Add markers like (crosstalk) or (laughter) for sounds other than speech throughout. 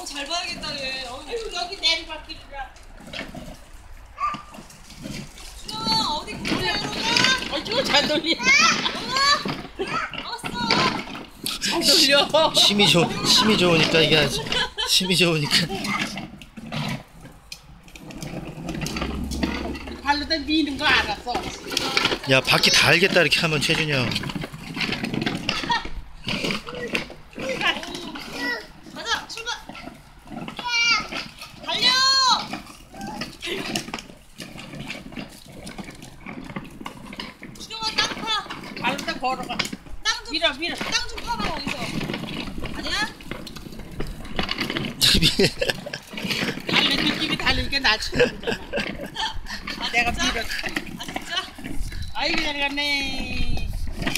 어우 잘 봐야겠다 얘. 어우 여기 내리막길이라. 준영아 어디 가냐 이러냐? 어쭈 잘 돌리. 왔어. 잘 돌려. 힘이 좋 힘이 좋으니까 이게 아주 힘이 좋으니까 발로 다 미는 거 알았어. 야 바퀴 다 알겠다 이렇게 하면 최준영 가자 출발. 달려. 준영아 땅 파. 발로다 걸어가. 땅 좀. 밀어 밀어. 땅좀 파봐 거기서. 아니야? 발로 느낌이 다르니까 나 치는 거잖아. 내가 진짜? 밀어. 아 진짜? 아이고 잘 갔네.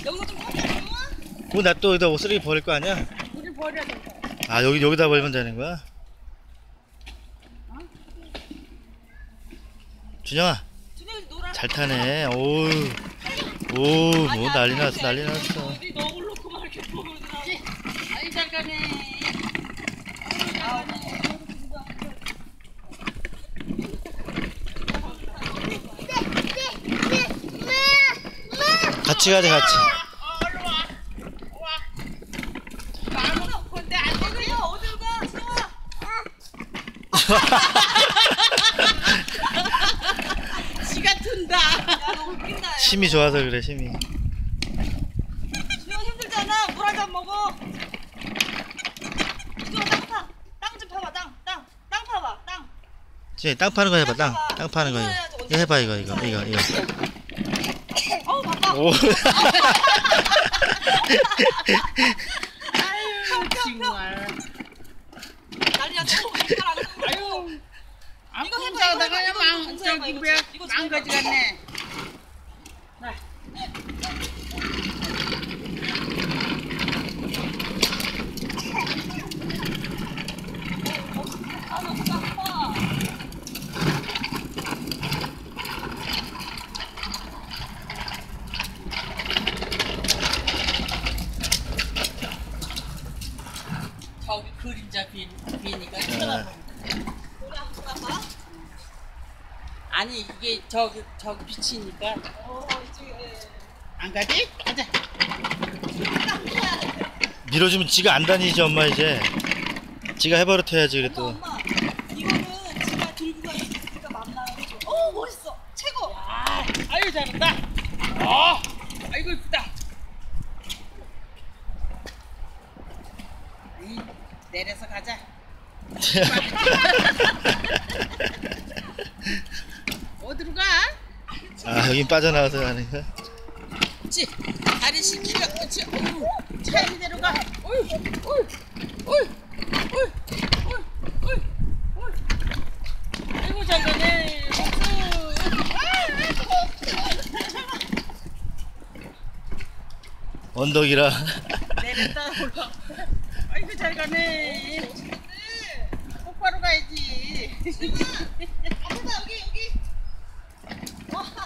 여기서 좀 파자 준영아. 그거 나또 여기다 옷 쓰레기 버릴 거 아니야? 우리 버려야 돼. 아 여기 여기다 버리면 되는 거야? 준영아 준영이 놀아. 잘 타네 오우 오우 뭐 난리 났어 난리 났어. 어디 너굴 놓고 막 이렇게 보고 그러더라. 아이 잘 가네. 같이. 가자 같이 얼른 와. 와. 마음은 없건데 안 되네. 어디가 어디로 가 준영아. 지가 튼다. 야너 힘이 좋아서 그래 힘이 준영 힘들잖아. 물 한 잔 먹어. 준영 땅 파. 땅 좀 파봐. 땅, 땅, 땅 파봐. 땅. 준영이 땅 파는 거 해봐 땅 땅 파는 거 이거 이거 해봐 이거 이거 이거 이거 어우 바빠. 오 아유 정말. 안 돼. 아유. 안 이거 해봐, 공사하다가 이거 해봐, 망 이거 저기 이거 뭐야 이거 망가지 해봐. 갔네. 나. 아, 너 진짜 아파. 저기 그림자 비, 비니까 네. 쳐다보는 우리 한번 가봐. 아니 이게 저기 저기 비치니까 어, 이쪽에. 안 가지? 가자. 밀어주면 지가 안 다니지 엄마 이제 지가 해버릇해야지 그래 또 엄마, 엄마. 이거는 지가 들고 맘나는 거죠. 어, 멋있어. 최고. 아, 아유 잘한다. 어, 아이고 이쁘다. 이, 내려서 가자. 어디로 가? 아 여긴 빠져나와서 가는 거야? 그렇지. 다리 시키려. 그렇지. 어휴, 차 이 대로 가. 어휴, 어휴, 어휴, 어휴, 어휴, 어휴, 어휴. 아이고 잘 가네. 언덕이라 내렸다 올라. 아이고 잘 가네. 똑바로 가야지. 앞에다 여기 여기. 와. 이렇게 가.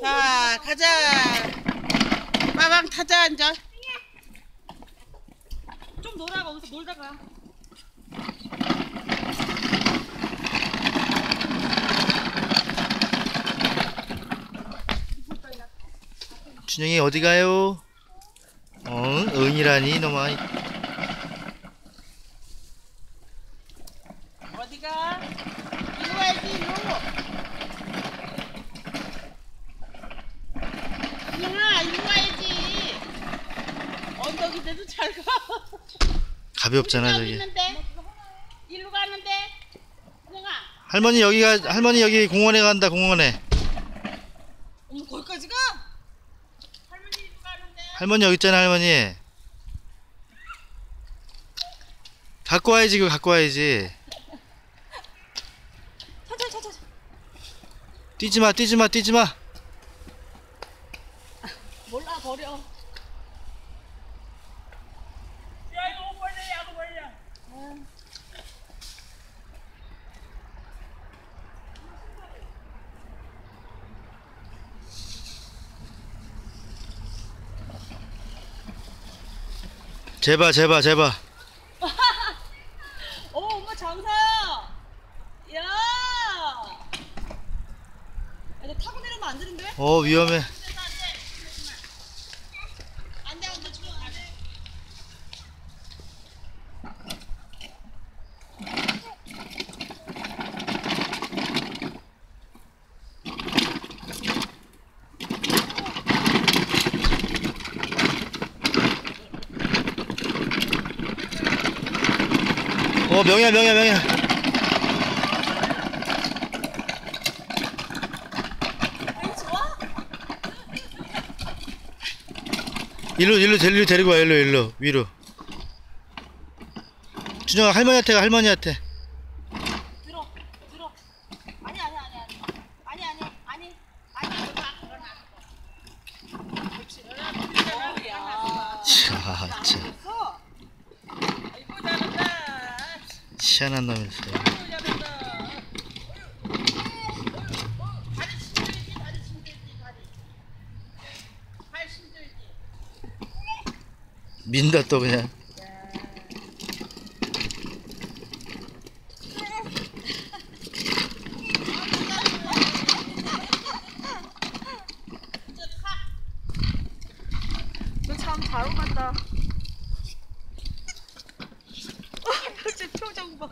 자 가자. 빠방 타자 앉아. 좀 놀아 거기서 놀다가. 준영이 어디 가요? 어? 응이라니 너마 어디가? 이리 와야지 이리로. 이리 와 이리 와야지. 언덕인데도 잘 가. 가볍잖아 여기 저기 있는데. 일로 가는데. 형아. 할머니 여기가 할머니 여기 공원에 간다 공원에 어머 거기까지 가? 할머니 일로 가는데. 할머니 여기 있잖아 할머니 갖고 와야지 그거 갖고 와야지 천천히 천천히. 뛰지 마 뛰지 마 뛰지 마 몰라 버려. 야 이거 벌레 야구 벌레. 제발 제발 제발 어 엄마 장사야. 야. 야, 너 타고 내려면 안 되는데? 어 위험해 안돼 안돼 지금 안돼. 어 명이야 명이야 명이야. 일로 일로 데리고 와 일로 일로 위로. 준영아 할머니한테 가 할머니한테 제안한다면서 민다 또 그냥. 너 참 잘 오갔다. 제 표정 봐.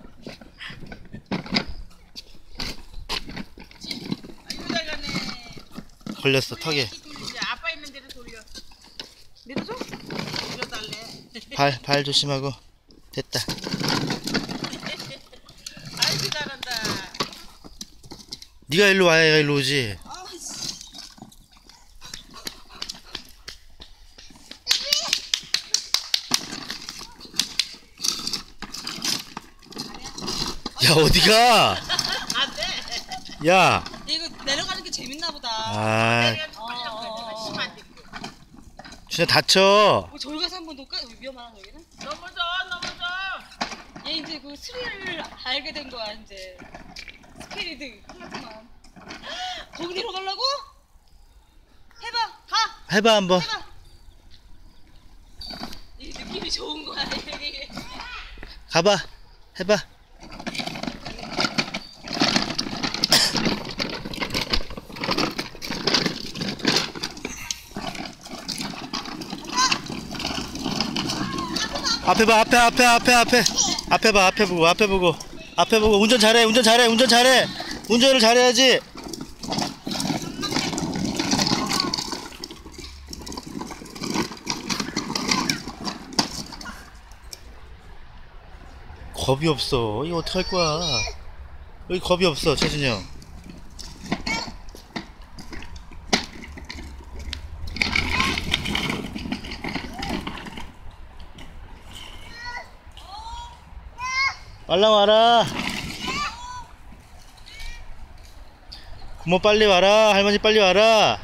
아이고 잘 가네. 걸렸어 턱에. 아빠 있는 데로 돌려. 믿어줘? 돌려달래. 발 발 조심하고 됐다 (laughs) 아이고 잘한다. 네가 일로 와야 얘가 일로 오지 아씨. 야 어디가 안 돼. 야 이거 내려가는 게 재밌나 보다. 아. 준영 다쳐. 어, 저기 가서 한번 놓을까? 위험하나 저기는? 넘어져 넘어져. 얘 이제 그 스릴을 알게 된 거야 이제. 스케리드 하지만. 거기 내려가려고? 해봐, 가, 해봐 한번. 해봐. 이 느낌이 좋은 거야 이게. 가봐. 해봐. 앞에 봐, 앞에, 앞에, 앞에, 앞에. 앞에 봐, 앞에 보고, 앞에 보고. 앞에 보고. 운전 잘해, 운전 잘해, 운전 잘해. 운전을 잘해야지. 겁이 없어. 이거 어떡할 거야. 여기 겁이 없어, 최준영. 빨랑 와라. 고모 빨리 와라. 할머니 빨리 와라.